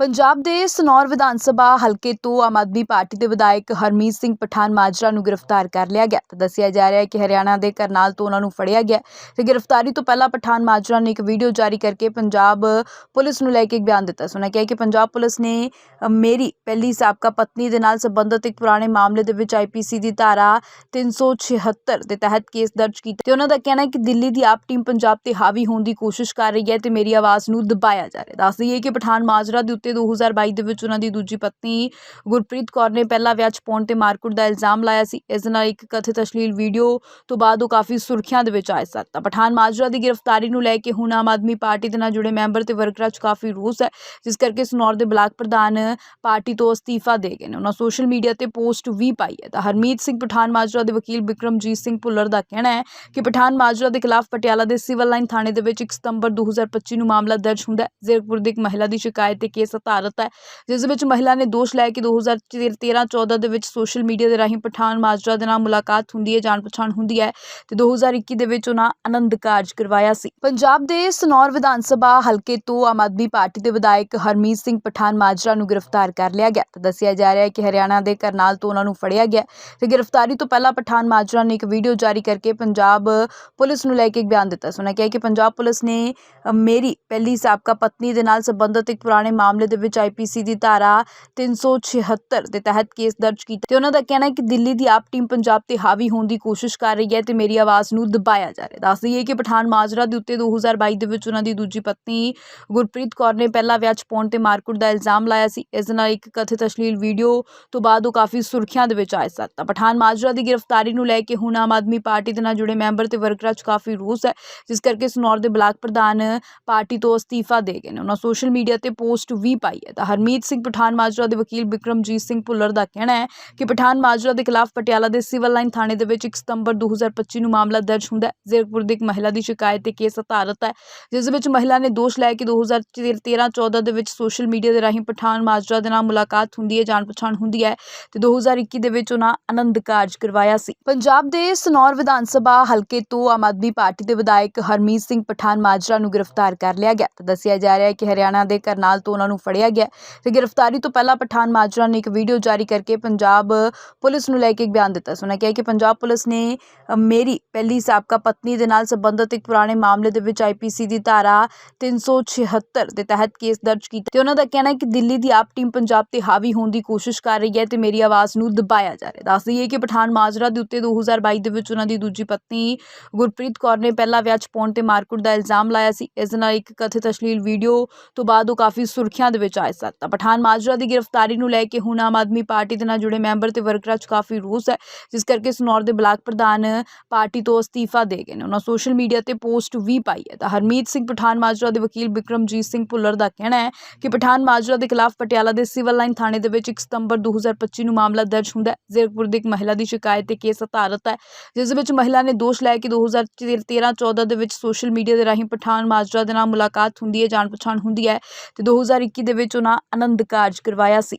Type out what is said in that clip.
ਪੰਜਾਬ ਦੇ ਸਨੌਰ ਵਿਧਾਨ ਸਭਾ ਹਲਕੇ ਤੋਂ ਆਮ ਆਦਮੀ ਪਾਰਟੀ ਦੇ ਵਿਧਾਇਕ ਹਰਮੀਤ ਸਿੰਘ ਪਠਾਨ ਮਾਜਰਾ ਨੂੰ ਗ੍ਰਿਫਤਾਰ ਕਰ ਲਿਆ ਗਿਆ ਤਾਂ ਦੱਸਿਆ ਜਾ ਰਿਹਾ ਹੈ ਕਿ ਹਰਿਆਣਾ ਦੇ ਕਰਨਾਲ ਤੋਂ ਉਹਨਾਂ ਨੂੰ ਫੜਿਆ ਗਿਆ ਤੇ ਗ੍ਰਿਫਤਾਰੀ ਤੋਂ ਪਹਿਲਾਂ ਪਠਾਨ ਮਾਜਰਾ ਨੇ ਇੱਕ ਵੀਡੀਓ ਜਾਰੀ ਕਰਕੇ ਪੰਜਾਬ ਪੁਲਿਸ ਨੂੰ ਲੈ ਕੇ ਇੱਕ ਬਿਆਨ ਦਿੱਤਾ। ਸੀ ਉਹਨਾਂ ਕਿਹਾ ਕਿ ਪੰਜਾਬ ਪੁਲਿਸ ਨੇ ਮੇਰੀ ਪਹਿਲੀ ਸਾਬਕਾ ਪਤਨੀ ਦੇ ਨਾਲ ਸੰਬੰਧਿਤ ਇੱਕ ਪੁਰਾਣੇ ਮਾਮਲੇ ਦੇ ਵਿੱਚ ਆਈਪੀਸੀ ਦੀ ਧਾਰਾ 376 ਦੇ ਤਹਿਤ ਕੇਸ ਦਰਜ ਕੀਤਾ ਤੇ ਉਹਨਾਂ ਦਾ ਕਹਿਣਾ ਹੈ ਕਿ ਦਿੱਲੀ ਦੀ ਆਪ ਟੀਮ ਪੰਜਾਬ ਤੇ ਹਾਵੀ ਹੋਣ ਦੀ ਕੋਸ਼ਿਸ਼ ਕਰ ਰਹੀ ਹੈ ਤੇ ਮੇਰੀ ਆਵਾਜ਼ ਨੂੰ ਦਬਾਇਆ ਜਾ ਰਿਹਾ ਦੱਸ ਦਈਏ ਕਿ ਪਠਾਨ ਮਾਜਰਾ ਦੇ ਉੱਤੇ 2022 ਦੇ ਵਿੱਚ ਉਹਨਾਂ ਦੀ ਦੂਜੀ ਪਤਨੀ ਗੁਰਪ੍ਰੀਤ ਕੌਰ ਨੇ ਪਹਿਲਾ ਵਿਆਹ 'ਚ ਪਾਉਣ ਤੇ ਮਾਰਕੁੱਟ ਦਾ ਇਲਜ਼ਾਮ ਲਾਇਆ ਸੀ। ਇਸ ਨਾਲ ਇੱਕ ਕਥਿਤ ਅਸ਼ਲੀਲ ਵੀਡੀਓ ਤੋਂ ਬਾਅਦ ਉਹ ਕਾਫੀ ਸੁਰਖੀਆਂ ਦੇ ਵਿੱਚ ਆਏ ਸਨ। ਤਾਂ ਪਠਾਨ ਮਾਜਰਾ ਦੀ ਗ੍ਰਿਫਤਾਰੀ ਨੂੰ ਲੈ ਕੇ ਹੁਣ ਆਮ ਆਦਮੀ ਪਾਰਟੀ ਦੇ ਨਾਲ ਜੁੜੇ ਮੈਂਬਰ ਤੇ ਵਰਕਰਾਂ 'ਚ ਕਾਫੀ ਰੋਸ ਹੈ, ਜਿਸ ਕਰਕੇ ਸਨੌਰ ਦੇ ਬਲਾਕ ਪ੍ਰਧਾਨ ਪਾਰਟੀ ਤੋਂ ਅਸਤੀਫਾ ਦੇ ਗਏ ਨੇ। ਉਹਨਾਂ ਸੋਸ਼ਲ ਮੀਡੀਆ ਤੇ ਪੋਸਟ ਵੀ ਪਾਈ ਹੈ। ਤਾਂ ਹਰਮੀਤ ਸਿੰਘ ਪਠਾਨ ਮਾਜਰਾ ਦੇ ਵਕੀਲ ਬਿਕਰਮਜੀਤ ਸਿੰਘ ਭੁੱਲਰ ਦਾ ਕਹਿਣਾ ਹੈ ਕਿ ਪਠਾਨ ਮਾਜਰਾ ਦੇ ਖਿਲਾਫ ਪਟਿਆਲਾ ਦੇ ਸਿਵਲ ਲਾਈਨ ਥਾਣੇ ਦੇ ਵਿੱਚ 1 ਸਤੰਬਰ 2025 ਨੂੰ ਮਾਮਲਾ ਦਰਜ ਹੁੰਦਾ ਹੈ। ਜ਼ੀਰਕਪੁਰ ਦੀ ਇੱਕ ਮਹਿਲਾ ਦੀ ਸ਼ਿਕਾਇਤ ਤੇ ਕੇਸ ਅਧਾਰਤ ਹੈ, ਜਿਸ ਵਿੱਚ ਮਹਿਲਾ ਨੇ ਦੋਸ਼ ਲਾਇਆ ਕਿ 2013-14 ਦੇ ਵਿੱਚ ਸੋਸ਼ਲ ਮੀਡੀਆ ਦੇ ਰਾਹੀਂ ਪਠਾਨ ਮਾਜਰਾ ਦੇ ਨਾਲ ਮੁਲਾਕਾਤ ਹੁੰਦੀ ਹੈ, ਜਾਣ ਪਛਾਣ ਹੁੰਦੀ ਹੈ ਤੇ 2021 ਦੇ ਵਿੱਚ ਉਹਨਾਂ ਆਨੰਦ ਕਾਰਜ ਕਰਵਾਇਆ ਸੀ। ਪੰਜਾਬ ਦੇ ਸਨੌਰ ਵਿਧਾਨ ਸਭਾ ਹਲਕੇ ਤੋਂ ਆਮ ਆਦਮੀ ਪਾਰਟੀ ਦੇ ਵਿਧਾਇਕ ਹਰਮੀਤ ਸਿੰਘ ਪਠਾਨ ਮਾਜਰਾ ਨੂੰ ਗ੍ਰਿਫਤਾਰ ਕਰ ਲਿਆ ਗਿਆ ਤਾਂ ਦੱਸਿਆ ਜਾ ਰਿਹਾ ਹੈ ਕਿ ਹਰਿਆਣਾ ਦੇ ਕਰਨਾਲ ਤੋਂ ਉਹਨਾਂ ਨੂੰ ਫੜਿਆ ਗਿਆ ਤੇ ਗ੍ਰਿਫਤਾਰੀ ਤੋਂ ਪਹਿਲਾਂ ਪਠਾਨ ਮਾਜਰਾ ਨੇ ਇੱਕ ਵੀਡੀਓ ਜਾਰੀ ਕਰਕੇ ਪੰਜਾਬ ਪੁਲਿਸ ਨੂੰ ਲੈ ਕੇ ਇੱਕ ਬਿਆਨ ਦਿੱਤਾ। ਸੀ ਉਹਨਾਂ ਕਿਹਾ ਕਿ ਪੰਜਾਬ ਪੁਲਿਸ ਨੇ ਮੇਰੀ ਪਹਿਲੀ ਸਾਬਕਾ ਪਤਨੀ ਦੇ ਨਾਲ ਸੰਬੰਧਿਤ ਇੱਕ ਪੁਰਾਣੇ ਮਾਮਲੇ ਦੇ ਵਿੱਚ ਆਈਪੀਸੀ ਦੀ ਧਾਰਾ 376 ਦੇ ਤਹਿਤ ਕੇਸ ਦਰਜ ਕੀਤਾ ਤੇ ਉਹਨਾਂ ਦਾ ਕਹਿਣਾ ਹੈ ਕਿ ਦਿੱਲੀ ਦੀ ਆਪ ਟੀਮ ਪੰਜਾਬ ਤੇ ਹਾਵੀ ਹੋਣ ਦੀ ਕੋਸ਼ਿਸ਼ ਕਰ ਰਹੀ ਹੈ ਤੇ ਮੇਰੀ ਆਵਾਜ਼ ਨੂੰ ਦਬਾਇਆ ਜਾ ਰਿਹਾ ਦੱਸ ਦਈਏ ਕਿ ਪਠਾਨ ਮਾਜਰਾ ਦੇ ਉੱਤੇ 2022 ਦੇ ਵਿੱਚ ਉਹਨਾਂ ਦੀ ਦੂਜੀ ਪਤਨੀ ਗੁਰਪ੍ਰੀਤ ਕੌਰ ਨੇ ਪਹਿਲਾ ਵਿਆਹ 'ਚ ਪਾਉਣ ਤੇ ਮਾਰਕੁੱਟ ਦਾ ਇਲਜ਼ਾਮ ਲਾਇਆ ਸੀ। ਇਸ ਨਾਲ ਇੱਕ ਕਥਿਤ ਅਸ਼ਲੀਲ ਵੀਡੀਓ ਤੋਂ ਬਾਅਦ ਉਹ ਕਾਫੀ ਸੁਰਖੀਆਂ ਦੇ ਵਿੱਚ ਆਏ ਸਨ। ਤਾਂ ਪਠਾਨ ਮਾਜਰਾ ਦੀ ਗ੍ਰਿਫਤਾਰੀ ਨੂੰ ਲੈ ਕੇ ਹੁਣ ਆਮ ਆਦਮੀ ਪਾਰਟੀ ਦੇ ਨਾਲ ਜੁੜੇ ਮੈਂਬਰ ਤੇ ਵਰਕਰਾਂ 'ਚ ਕਾਫੀ ਰੋਸ ਹੈ, ਜਿਸ ਕਰਕੇ ਸਨੌਰ ਦੇ ਬਲਾਕ ਪ੍ਰਧਾਨ ਪਾਰਟੀ ਤੋਂ ਅਸਤੀਫਾ ਦੇ ਗਏ ਨੇ। ਉਹਨਾਂ ਸੋਸ਼ਲ ਮੀਡੀਆ ਤੇ ਪੋਸਟ ਵੀ ਪਾਈ ਹੈ। ਤਾਂ ਹਰਮੀਤ ਸਿੰਘ ਪਠਾਨ ਮਾਜਰਾ ਦੇ ਵਕੀਲ ਬਿਕਰਮਜੀਤ ਸਿੰਘ ਭੁੱਲਰ ਦਾ ਕਹਿਣਾ ਹੈ ਕਿ ਪਠਾਨ ਮਾਜਰਾ ਦੇ ਖਿਲਾਫ ਪਟਿਆਲਾ ਦੇ ਸਿਵਲ ਲਾਈਨ ਥਾਣੇ ਦੇ ਵਿੱਚ 1 ਸਤੰਬਰ 2025 ਨੂੰ ਮਾਮਲਾ ਦਰਜ ਹੁੰਦਾ ਹੈ। ਜ਼ੀਰਕਪੁਰ ਦੀ ਇੱਕ ਮਹਿਲਾ ਦੀ ਸ਼ਿਕਾਇਤ ਤੇ ਕੇਸ ਅਧਾਰਤ ਹੈ, ਜਿਸ ਵਿੱਚ ਮਹਿਲਾ ਨੇ ਦੋਸ਼ ਲਾਇਆ ਕਿ 2013-14 ਦੇ ਵਿੱਚ ਸੋਸ਼ਲ ਮੀਡੀਆ ਦੇ ਰਾਹੀਂ ਪਠਾਨ ਮਾਜਰਾ ਦੇ ਨਾਲ ਮੁਲਾਕਾਤ ਹੁੰਦੀ ਹੈ, ਜਾਣ ਪਛਾਣ ਹੁੰਦੀ ਹੈ ਤੇ 2021 ਦੇ ਵਿੱਚ ਉਹਨਾਂ ਆਨੰਦ ਕਾਰਜ ਕਰਵਾਇਆ ਸੀ। ਪੰਜਾਬ ਦੇ ਸਨੌਰ ਵਿਧਾਨ ਸਭਾ ਹਲਕੇ ਤੋਂ ਆਮ ਆਦਮੀ ਪਾਰਟੀ ਦੇ ਵਿਧਾਇਕ ਹਰਮੀਤ ਸਿੰਘ ਪਠਾਨ ਮਾਜਰਾ ਨੂੰ ਗ੍ਰਿਫਤਾਰ ਕਰ ਲਿਆ ਗਿਆ ਦੱਸਿਆ ਜਾ ਰਿਹਾ ਹੈ ਕਿ ਹਰਿਆਣਾ ਦੇ ਕਰਨਾਲ ਤੋਂ ਉਹਨਾਂ ਨੂੰ ਫੜਿਆ ਗਿਆ ਤੇ ਗ੍ਰਿਫਤਾਰੀ ਤੋਂ ਪਹਿਲਾਂ ਪਠਾਨ ਮਾਜਰਾ ਨੇ ਇੱਕ ਵੀਡੀਓ ਜਾਰੀ ਕਰਕੇ ਪੰਜਾਬ ਪੁਲਿਸ ਨੂੰ ਲੈ ਕੇ ਇੱਕ ਬਿਆਨ ਦਿੱਤਾ। ਸੀ ਉਹਨਾਂ ਕਿਹਾ ਕਿ ਪੰਜਾਬ ਪੁਲਿਸ ਨੇ ਮੇਰੀ ਪਹਿਲੀ ਸਾਬਕਾ ਪਤਨੀ ਦੇ ਨਾਲ ਸੰਬੰਧਿਤ ਇੱਕ ਪੁਰਾਣੇ ਮਾਮਲੇ ਦੇ ਵਿੱਚ ਆਈਪੀਸੀ ਦੀ ਧਾਰਾ 376 ਦੇ ਤਹਿਤ ਕੇਸ ਦਰਜ ਕੀਤਾ। ਤੇ ਉਹਨਾਂ ਦਾ ਕਹਿਣਾ ਹੈ ਕਿ ਦਿੱਲੀ ਦੀ ਆਪ ਟੀਮ ਪੰਜਾਬ ਤੇ ਹਾਵੀ ਹੋਣ ਦੀ ਕੋਸ਼ਿਸ਼ ਕਰ ਰਹੀ ਹੈ ਤੇ ਮੇਰੀ ਆਵਾਜ਼ ਨੂੰ ਦਬਾਇਆ ਜਾ ਰਿਹਾ ਦੱਸ ਦਈਏ ਕਿ ਪਠਾਨ ਮਾਜਰਾ ਦੇ ਉੱਤੇ 2022 ਦੇ ਵਿੱਚ ਉਹਨਾਂ ਦੀ ਦੂਜੀ ਪਤਨੀ ਗੁਰਪ੍ਰੀਤ ਕੌਰ ਨੇ ਪਹਿਲਾ ਵਿਆਹ 'ਚ ਪਾਉਣ ਤੇ ਮਾਰਕੁੱਟ ਦਾ ਇਲਜ਼ਾਮ ਲਾਇਆ ਸੀ। ਇਸ ਨਾਲ ਇੱਕ ਕਥਿਤ ਅਸ਼ਲੀਲ ਵੀਡੀਓ ਤੋਂ ਬਾਅਦ ਉਹ ਕਾਫੀ ਸੁਰਖੀਆਂ ਦੇ ਵਿੱਚ ਆਏ ਸਨ ਤਾਂ ਪਠਾਨ ਮਾਜਰਾ ਦੀ ਗ੍ਰਿਫਤਾਰੀ ਨੂੰ ਲੈ ਕੇ ਹੁਣ ਆਮ ਆਦਮੀ ਪਾਰਟੀ ਦੇ ਨਾਲ ਜੁੜੇ ਮੈਂਬਰ ਤੇ ਵਰਕਰਾਂ 'ਚ ਕਾਫੀ ਰੋਸ ਹੈ, ਜਿਸ ਕਰਕੇ ਸਨੌਰ ਦੇ ਬਲਾਕ ਪ੍ਰਧਾਨ ਪਾਰਟੀ ਤੋਂ ਅਸਤੀਫਾ ਦੇ ਗਏ ਨੇ। ਉਹਨਾਂ ਸੋਸ਼ਲ ਮੀਡੀਆ ਤੇ ਪੋਸਟ ਵੀ ਪਾਈ ਹੈ। ਤਾਂ ਹਰਮੀਤ ਸਿੰਘ ਪਠਾਨ ਮਾਜਰਾ ਦੇ ਵਕੀਲ ਬਿਕਰਮਜੀਤ ਸਿੰਘ ਭੁੱਲਰ ਦਾ ਕਹਿਣਾ ਹੈ ਕਿ ਪਠਾਨ ਮਾਜਰਾ ਦੇ ਖਿਲਾਫ ਪਟਿਆਲਾ ਦੇ ਸਿਵਲ ਲਾਈਨ ਥਾਣੇ ਦੇ ਵਿੱਚ 1 ਸਤੰਬਰ 2025 ਨੂੰ ਮਾਮਲਾ ਦਰਜ ਹੁੰਦਾ ਹੈ। ਜ਼ੀਰਕਪੁਰ ਦੀ ਇੱਕ ਮਹਿਲਾ ਦੀ ਸ਼ਿਕਾਇਤ ਤੇ ਕੇਸ ਅਧਾਰਤ ਹੈ, ਜਿਸ ਵਿੱਚ ਮਹਿਲਾ ਨੇ ਦੋਸ਼ ਲਾਇਆ ਕਿ 2013-14 ਦੇ ਵਿੱਚ ਸੋਸ਼ਲ ਮੀਡੀਆ ਦੇ ਰਾਹੀਂ ਪਠਾਨ ਮਾਜਰਾ ਦੇ ਨਾਲ ਮੁਲਾਕਾਤ ਹੁੰਦੀ ਹੈ ਜਾਣ ਪਛਾਣ ਹੁੰਦੀ ਹੈ ਤੇ 2021 ਦੇ ਵਿੱਚ ਉਹਨਾਂ ਆਨੰਦ ਕਾਰਜ ਕਰਵਾਇਆ ਸੀ।